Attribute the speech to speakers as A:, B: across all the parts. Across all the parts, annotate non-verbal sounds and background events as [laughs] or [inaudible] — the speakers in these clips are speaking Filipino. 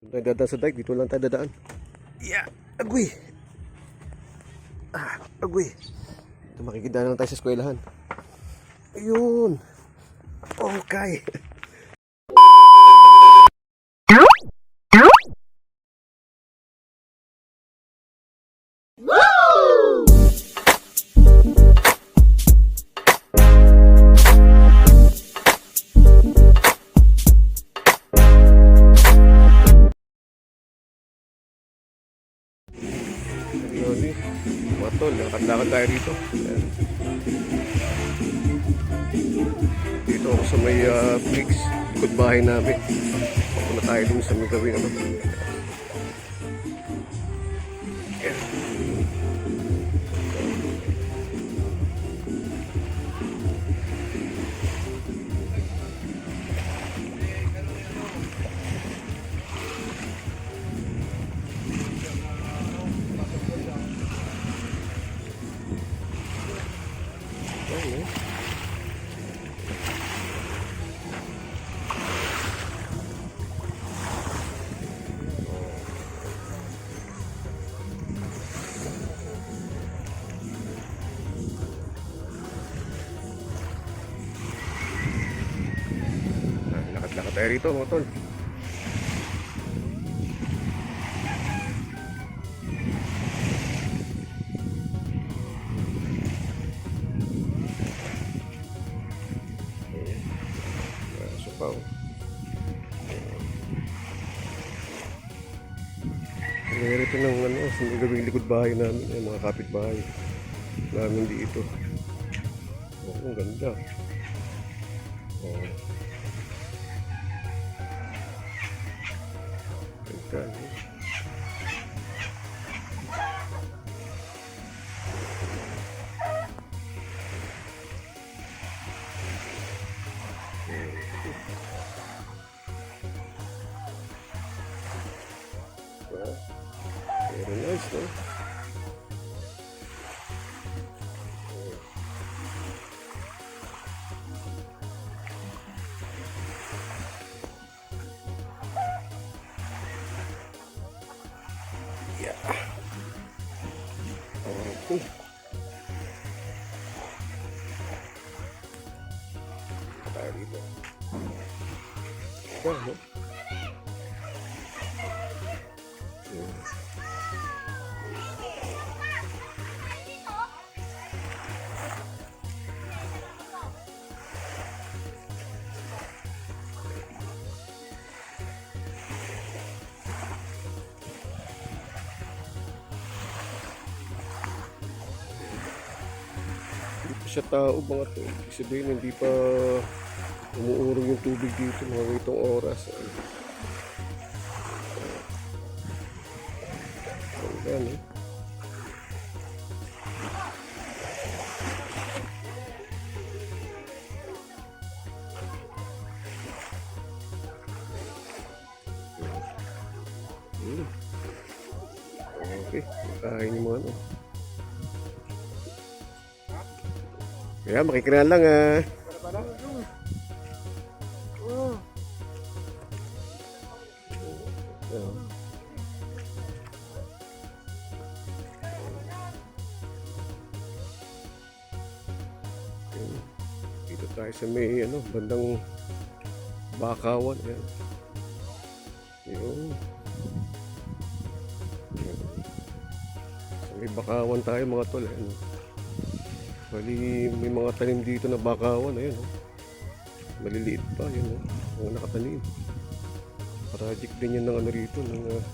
A: Doon tayo dadaan sa dike, dito lang tayo dadaan. Yeah, agwi. Ah, agwi. Ito makikita na lang tayo sa eskwelahan. Ayun. Okay. Papunta tayo dun sa may gawing ano. Tayo rito mga tol. Oh. Mayroon ito ng ano, gawing likod bahay namin, eh, mga kapitbahay namin dito. Oh, ang ganda. Wow. Very nice, no? Yeah. Siya tao mga to. Ibig sabihin, hindi pa umuurong yung tubig dito mga ganitong oras. Ayan, Kaya makikinan lang ah. Dito tayo sa may ano, bandang Bakawan. Ayan. Yun. Sa may Bakawan tayo mga tol. Ayan. Bali, may mga tanim dito na bakawan. Ayan, oh. Maliliit pa, yun, oh. Mga nakatanim. Project din yan ng ano rito, ng, ah,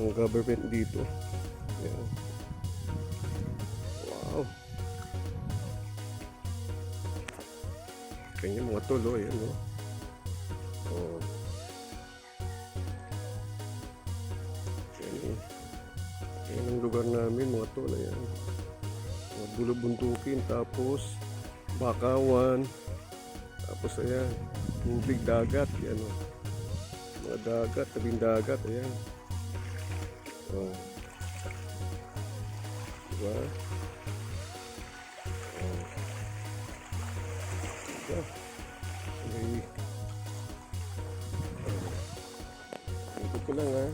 A: ng government dito. Ayan. Wow. Kanya mga tulo, ayan, oh. Oh. Ayan, eh. Ayan ang lugar namin, mga tol, ayan mga bulubuntukin tapos bakawan tapos ayan tubig dagat yan o. Mga dagat tabing dagat ayan. Oh diba? Oh diba? May ko lang ha.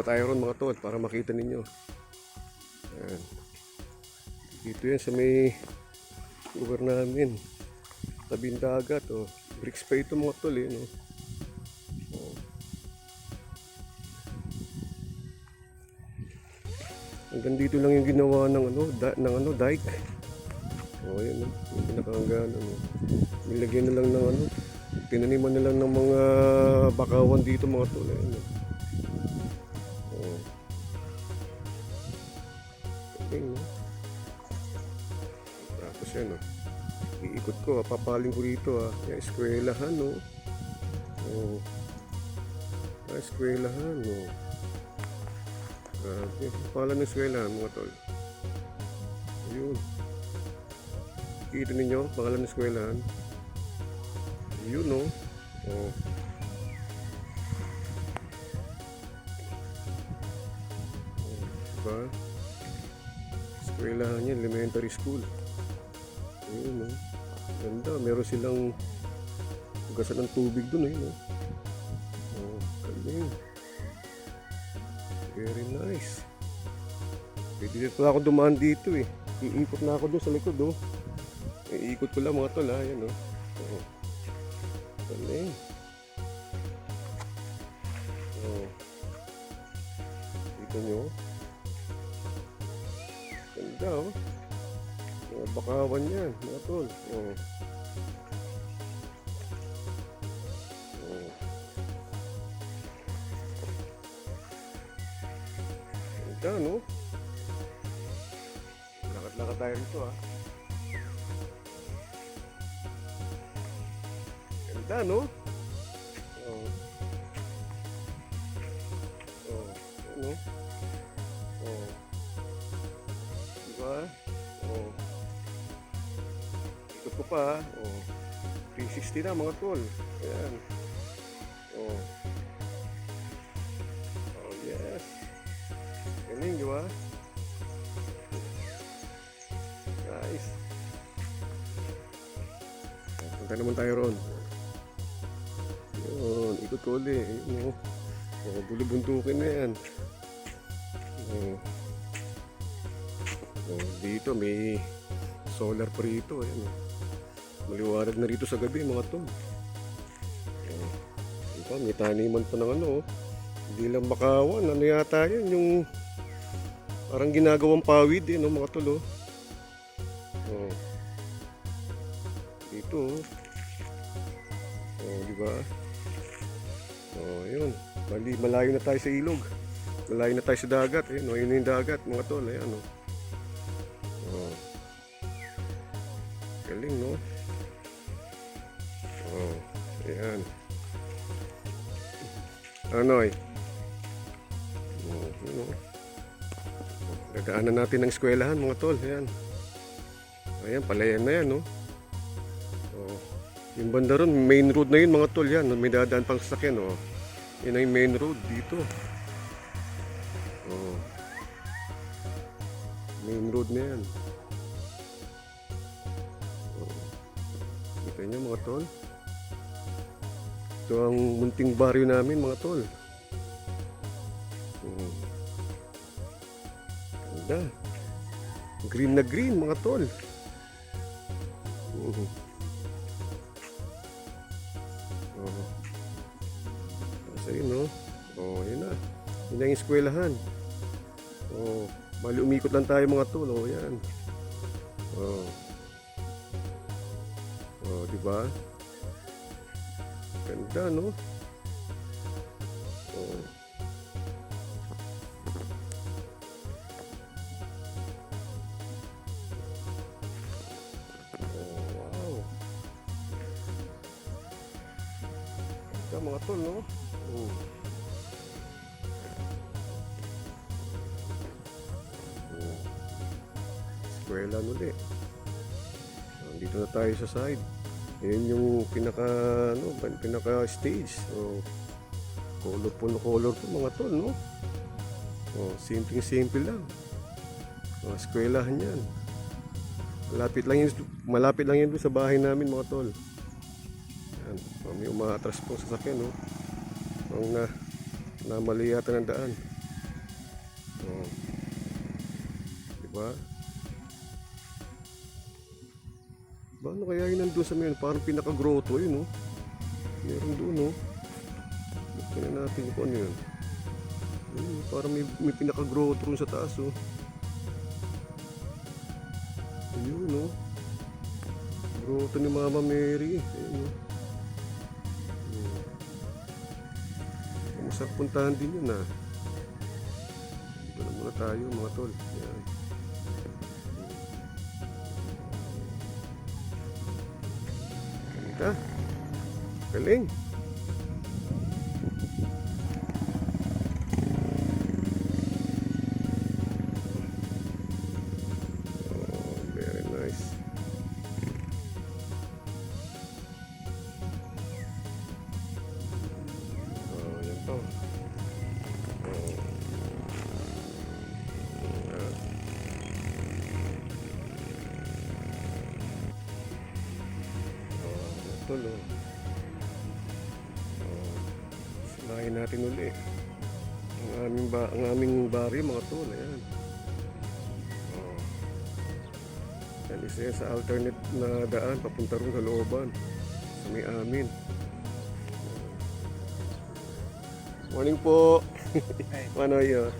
A: Pa tayo ron mga tol para makita ninyo. Ayan. Dito yan sa may lugar namin. Tabing dagat. Oh. Bricks pa ito mga tol eh. No? Oh. Hanggang dito lang yung ginawa ng ano, da, ng ano, dike. Oh, yan, no? yung pinakahanggan, ano. Nilagyan na lang ng ano, tinaniman na lang ng mga bakawan dito mga tol. Ayan? Oh. Galing, no? Tapos yan, no? Iikot ko, ah, papaling ko dito, ah. Yan, eskwelahan, no? Oh. Ah, eskwelahan, no? Grabe. Pala ng eskwelahan, mga tol. Ayun. Kita ninyo, pangalan ng eskwelahan. Yun, no? Oh. Oh, diba? Eskwelahan yan, elementary school. Ayun, no? Ganda, meron silang hugasan ng tubig dun, eh, no? Oh, galing. Very nice. Pwede pala ako dumaan dito, eh. Iikot na ako doon sa likod, oh. Iikot ko lang mga tol, ha? Yan, oh. Oh. Galing. Oh. Dito nyo. Ganda, oh. Mga bakawan yan, mga tol. Oh. Oh. Ganda, no? Lakad-lakad tayo rito, ah. Ganda, no? Oh. Oh. Ano? Ko pa, ah. Oh. 360 na, mga tol. Ayan. Oh. Oh, yes. Galing, di ba? Nice. Punta naman tayo ron. Yun, ikot ko ulit. Ayun, oh. Oh, bulubuntukin na yan. Oh. Oh, dito may solar pa rito. Ayan. oh. Maliwanag na rito sa gabi mga tol. Oh. Diba, may taniman pa ng ano. oh. Hindi lang makawan. Ano yata yan? Yung parang ginagawang pawid eh, no, mga tol. Oh. Oh. Dito. Oh, oh di ba? Oh, yun. Bali, malayo na tayo sa ilog. Malayo na tayo sa dagat. Eh, no, yun yung dagat, mga tol. Ayan. Oh. Ano, eh? Oh, yun, oh. Natin ng eskwelahan, mga tol. Ayan. Ayan, palayan na yan, no? Oh. Yung banda ron, main road na yun, mga tol. Yan, may dadaan pang sasakyan, oh. Yan ang main road dito. Oh. Main road na yan. Oh. Kita nyo, mga tol. Ito ang munting baryo namin, mga tol. Oh. Ganda. Green na green, mga tol. Oo. Tapos ayun, no? Oh, yun na. Yun na yung eskwelahan. Oo. Bali, umikot lang tayo mga tol. Oo, yan. Oo. Oo, di ba? Ganda, no? Oo. Oh, wow. Ito mga tol, no? Oh. Oh. Eskwela ulit. Dito na tayo sa side. Yan yung pinaka, ano, pinaka stage. So, colorful na colorful mga tol, no? Oh, simple simple lang. Oh, eskwelahan yan. Malapit lang yun, malapit lang doon sa bahay namin mga tol. Yan. May umaatras po sa sakyan, no? Ang na, namali yata ng daan. Oh. Diba? Ba, ano kaya yun nandun sa meron? Parang pinaka-grotto yun, no? Meron doon, no? Tingnan natin kung ano yun. Ayun, parang may, may pinaka-grotto rin sa taas, oh. Ayun, no? Grotto ni Mama Mary. No? Ayun. Masarap puntahan din yun, ah. Dito na muna tayo, mga tol. Yan. Ganda. Galing. Oh, very nice. Oh, yan po. Oh. Oh, tol, oh. Oh, Sinayin natin uli. Ang aming ba ang aming baryo mga tol, ayan. Oh. Yan isa yan sa alternate na daan papunta ron sa looban. Sa may amin. Morning po. Paano yun?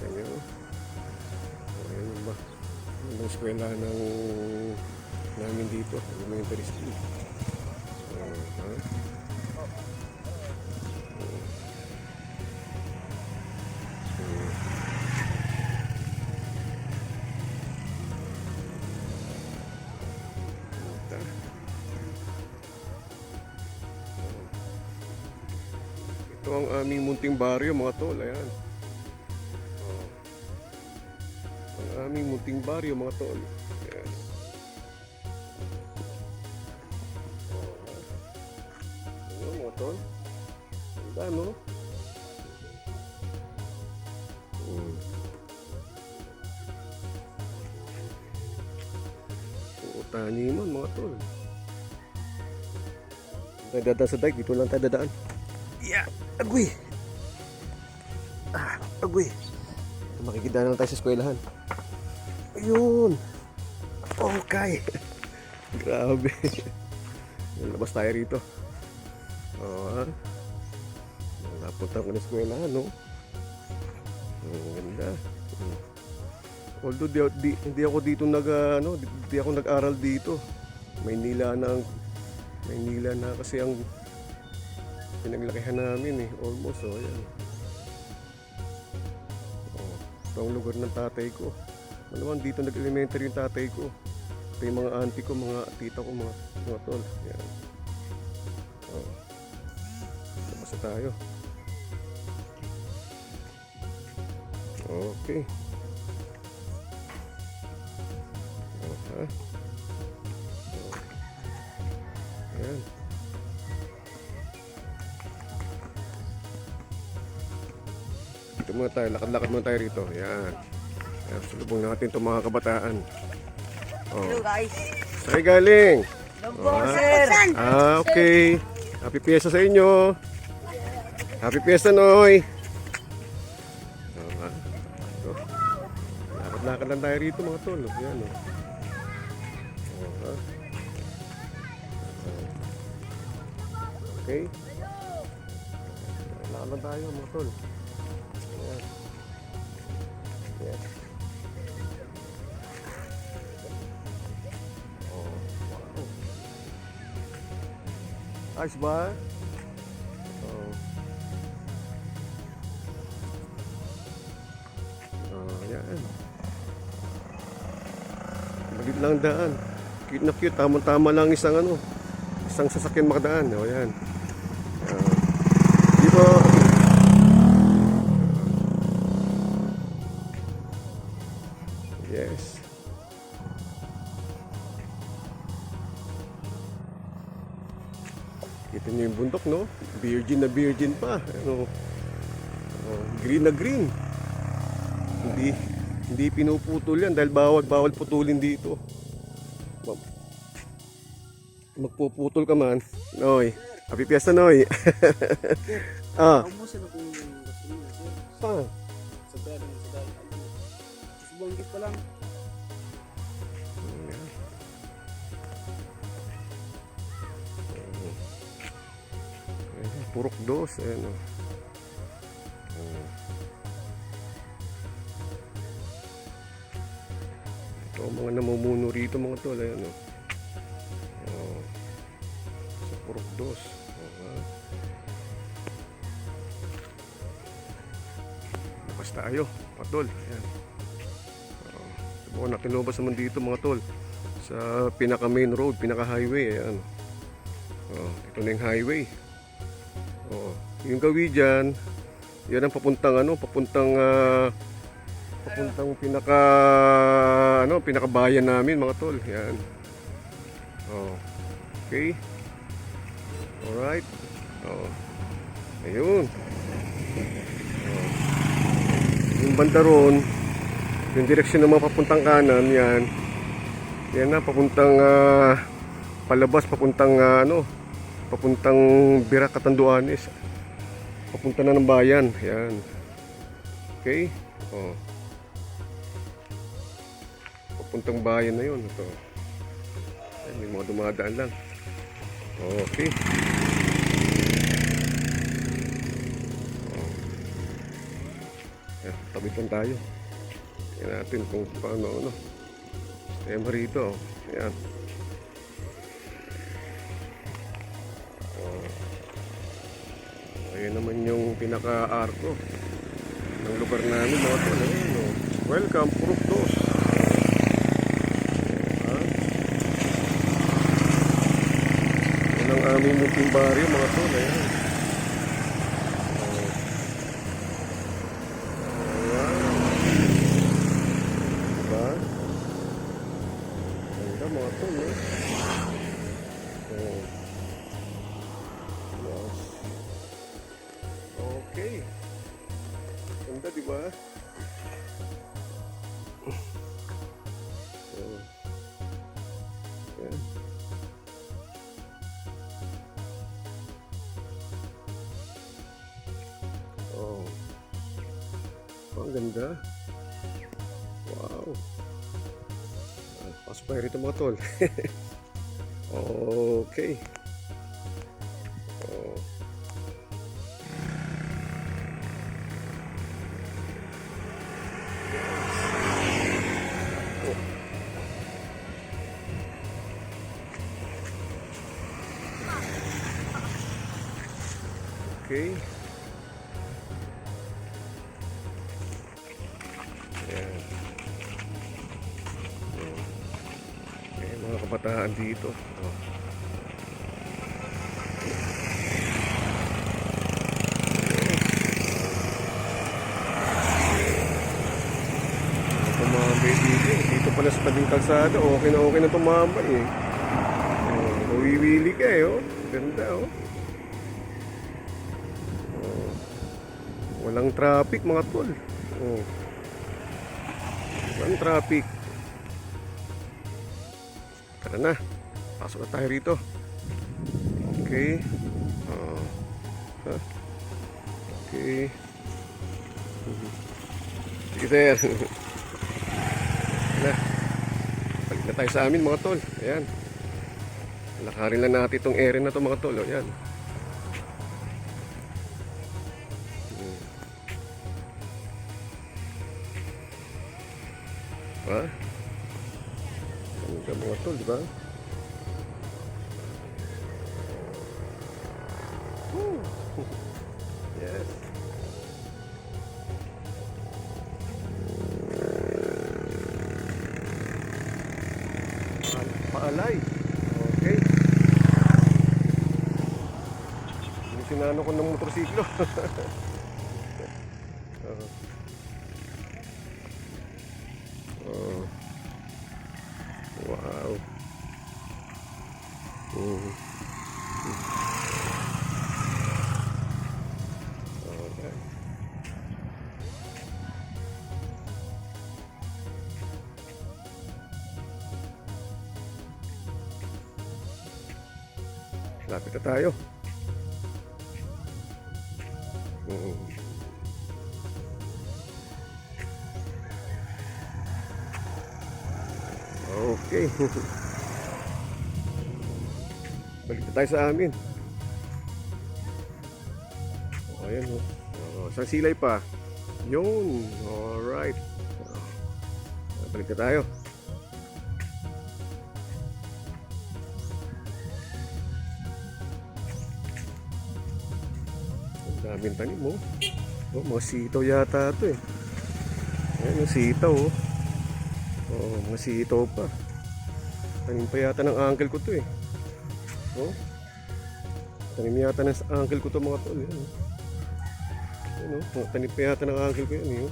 A: Inyo. Ayan ba? Ang eskwela ng namin dito, elementary school. Uh, ha? Ito. Ang aming munting baryo mga tol, ayan. Ang aming munting baryo mga tol. Tayo dadaan sa dike, dito lang tayo dadaan. Yeah, agwi. Ah, agwi. Makikita na lang tayo sa eskwelahan. Ayun. Okay. [laughs] Grabe. Labas tayo rito. Oo, ha? Napunta ko na eskwelahan, no? Ang ganda. Hmm. Although di, di, hindi ako dito nag ah, ano, di, di ako nag-aral dito. Maynila na ang Maynila na kasi ang pinaglakihan namin eh. Almost, oh, ayan. Oh, ito ang lugar ng tatay ko. Malamang dito nag-elementary yung tatay ko. Ito yung mga auntie ko, mga tita ko, mga, mga tol. Ayan. Oh. Labas tayo. Okay. Oh, muna tayo, lakad-lakad muna tayo rito. Ayan. Ayan, sulubong natin itong mga kabataan. Oh.
B: Hello guys.
A: Saan galing?
B: Hello sir.
A: Ah, okay. Happy Fiesta sa inyo. Happy Fiesta, Noy. Ah. Lakad-lakad lang tayo rito mga tol. Yan, oh. Oh, ha? Okay. Lakad lang tayo mga tol. Ayan. Yes. Oh, wow. Ayos ba? Oo. Oh, yan. Malit lang ang daan. Cute na cute. Tama-tama lang isang ano. Isang sasakyan makadaan. O, yan. Ah. Bundok, no? Virgin na virgin pa. Ano? Oh, green na green. Hindi hindi pinuputol yan dahil bawal bawal putulin dito. Ma- Magpuputol ka man. Noy. Happy Fiesta, Noy. [laughs] ah,
B: sir.
A: saan?
B: Sa galing, sa galing. Sa buwanggit pa lang.
A: Purok dos. Ayan, oh. Oh. Ito mga namumuno rito mga tol. Ayan, oh. Oh. Sa Purok dos. Bukas tayo, mga tol. Ayan. Oh. Natin lumabas naman dito mga tol. Sa pinaka main road, pinaka highway. Ayan. Oh, ito na yung highway. Yung gawi diyan, yan ang papuntang ano, papuntang ah, papuntang pinaka ano, pinakabayan namin mga tol. Yan. Oh. Okay. Alright. Oh. Ayun. Oh. Yung banda roon, yung direksyon ng mga papuntang kanan, yan. Yan na, papuntang ah, palabas, papuntang ah, ano, papuntang Bira Catanduanes. Papunta na ng bayan. Yan. Okay? Oh. Papuntang bayan na yun. Ito. Ay, may mga dumadaan lang. Okay. Oh. Yan, tabit lang tayo. Tingnan natin kung paano ano. Tema rito. Yan. Ayan naman yung pinaka-arko ng lugar namin mga tol. Ayan, oh. Welcome, Purok Dos. Ha? Yan ang aming munting baryo mga tol. Ayan. Pasok tayo rito mga tol. [laughs] okay. Tumambay dito. Dito pala sa tabing kalsada. Okay na okay na tumambay eh. Oh, uwiwili ka eh. Oh. Ganda oh. Oh. Walang traffic mga tol. Oh. Walang traffic. Tara na. Pasok na tayo rito. Okay. Oh. Ha? Okay. [laughs] Sige. [laughs] na. Balik na tayo sa amin mga tol. Ayan. Lakarin lang natin itong area na to mga tol. O, Ayan. Ha? Ganda mga tol, di ba? [laughs] no? [laughs] oh. Wow. Oh. Okay. Lapit na tayo. [laughs] Balik tayo sa amin. O, ayan o. Oh, sa silay pa. Yun. Alright. Oh. Balik na tayo. Ang daming tanim mo. Oh, mga sitaw yata ito eh. Ayan yung sitaw oh. Oh, mga sitaw pa. Tanim pa yata ng uncle ko to eh. Oh. Tanim yata ng uncle ko to mga tol. Yan, oh. Yan, oh. Tanim pa yata ng uncle ko yan eh. Oh.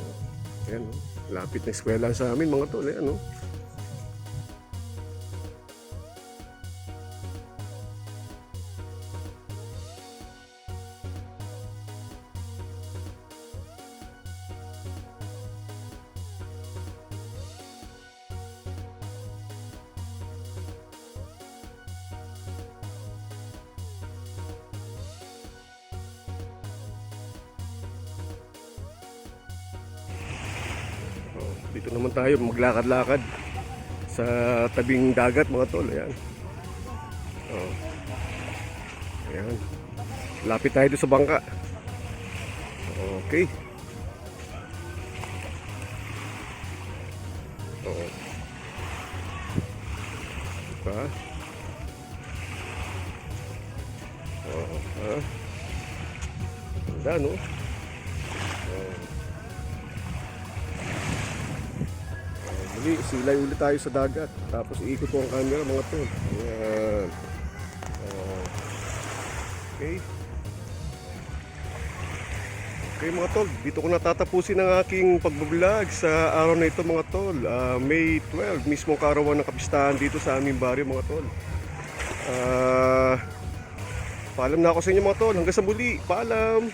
A: Oh, Yan oh. Lapit na eskwela sa amin mga tol. Yan oh. Dito naman tayo maglakad-lakad sa tabing dagat mga tol. Ayan. Oh. Ayan. Lapit tayo sa bangka. Okay. Oo. Diba? Oo. Ha? Ganda, no? Muli, silay ulit tayo sa dagat. Tapos iikot ko ang camera mga tol. Ayan. Okay. Okay mga tol, dito ko natatapusin ang aking pagbablog sa araw na ito mga tol. Ah, May 12, mismong karawan ng kapistahan dito sa aming baryo mga tol. Ah, paalam na ako sa inyo mga tol. Hanggang sa muli. Paalam.